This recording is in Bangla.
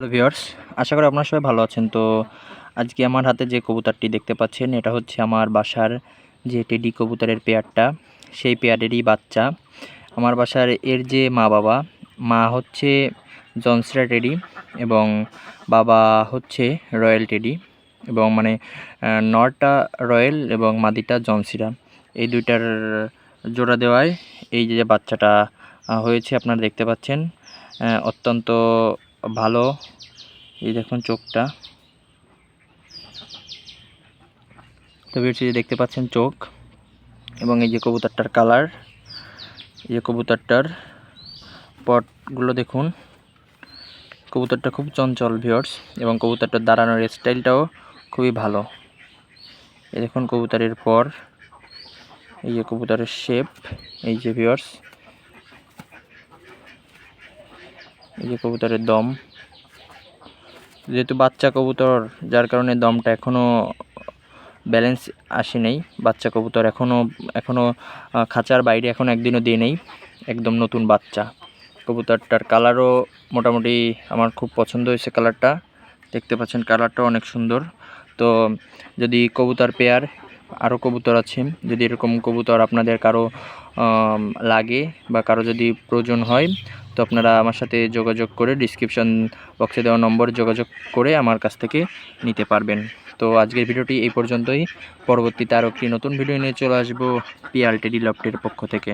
হ্যালো ভিউয়ার্স আশা করি আপনারা সবাই ভালো আছেন। তো আজকে আমার হাতে যে কবুতরটি দেখতে পাচ্ছেন, এটা হচ্ছে আমার বাসার যে টেডি কবুতরের পেয়ারটা, সেই পেয়ারেরই বাচ্চা। আমার বাসার এর যে মা বাবা, মা হচ্ছে জনসরা টেডি এবং বাবা হচ্ছে রয়্যাল টেডি এবং মানে নরটা রয়্যাল এবং মাদিটা জনসিরা এই দুইটার জোড়া দেওয়ায় এই যে বাচ্চাটা হয়েছে, আপনারা দেখতে পাচ্ছেন। অত্যন্ত ভালো। এই দেখুন চোখটা। তো বেশি দেখতে পাচ্ছেন চোখ এবং এই যে কবুতরটার কালার, এই যে কবুতরটার পটগুলো দেখুন। কবুতরটা খুব চঞ্চল ভিওর্স এবং কবুতরটার দাঁড়ানোর স্টাইলটাও খুবই ভালো। এই দেখুন কবুতরের পর, এই যে কবুতরের শেপ এই যে ভিওর্স এই যে কবুতরের দম। যেহেতু বাচ্চা কবুতর, যার কারণে দমটা এখনও ব্যালেন্স আসে নেই। বাচ্চা কবুতর এখনও এখনও খাঁচার বাইরে এখন একদিনও দিয়ে নেই। একদম নতুন বাচ্চা। কবুতরটার কালারও মোটামুটি আমার খুব পছন্দ হয়েছে কালারটা দেখতে পাচ্ছেন কালারটাও অনেক সুন্দর। তো যদি কবুতর পেয়ার আরও কবুতর আছে, যদি এরকম কবুতর আপনাদের কারও লাগে বা কারও যদি প্রয়োজন হয় তো আপনারা আমার সাথে যোগাযোগ করে ডিসক্রিপশন বক্সে দেওয়া নম্বর যোগাযোগ করে আমার কাছ থেকে নিতে পারবেন। তো আজকের ভিডিওটি এই পর্যন্তই। পরবর্তীতে আরও একটি নতুন ভিডিও নিয়ে চলে আসব পিআলটি টেডি পক্ষ থেকে।